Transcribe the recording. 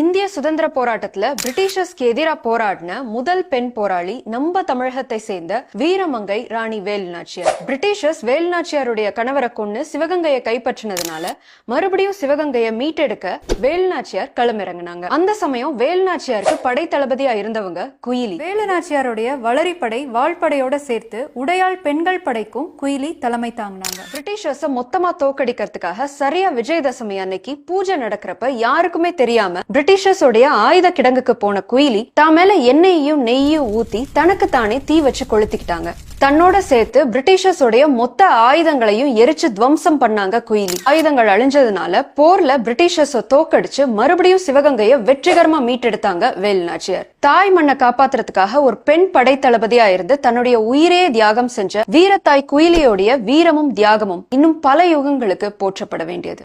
இந்திய சுதந்திர போராட்டத்துல பிரிட்டிஷர்ஸ்க்கு எதிரா போராடின முதல் பெண் போராளி நம்ம தமிழகத்தை சேர்ந்த வீரமங்கை ராணி வேலுநாச்சியார். பிரிட்டிஷர்ஸ் வேலுநாச்சியாருடைய கணவரை கொன்னு சிவகங்கையை கைப்பற்றினதுனால மறுபடியும் சிவகங்கையை மீட்டெடுக்க வேலுநாச்சியார் களமிறங்கினாங்க. அந்த சமயம் வேலுநாச்சியாருக்கு படை தளபதியா இருந்தவங்க குயிலி. வேலுநாச்சியாருடைய வளரிப்படை வாழ்படையோட சேர்த்து உடையாள் பெண்கள் படைக்கும் குயிலி தலைமை தாங்கினாங்க. பிரிட்டிஷர்ஸ மொத்தமா தோக்கடிக்கிறதுக்காக சரியா விஜயதசமி அன்னைக்கு பூஜை நடக்கிறப்ப யாருக்குமே தெரியாம பிரிட்டிஷர்ஸோடைய ஆயுத கிடங்குக்கு போன குயிலி தான் மேல எண்ணெயையும் நெய்யும் ஊத்தி தனக்கு தானே தீ வச்சு கொளுத்திக்கிட்டாங்க. தன்னோட சேர்த்து பிரிட்டிஷர்ஸோடைய மொத்த ஆயுதங்களையும் எரிச்சு துவம்சம் பண்ணாங்க குயிலி. ஆயுதங்கள் அழிஞ்சதுனால போர்ல பிரிட்டிஷர்ஸ தோக்கடிச்சு மறுபடியும் சிவகங்கையை வெற்றிகரமா மீட்டெடுத்தாங்க வேலுநாச்சியார் தாய் மண்ணை காப்பாத்துறதுக்காக ஒரு பெண் படை தளபதியா இருந்து தன்னுடைய உயிரே தியாகம் செஞ்ச வீரத்தாய் குயிலியோடைய வீரமும் தியாகமும் இன்னும் பல யுகங்களுக்கு போற்றப்பட வேண்டியது.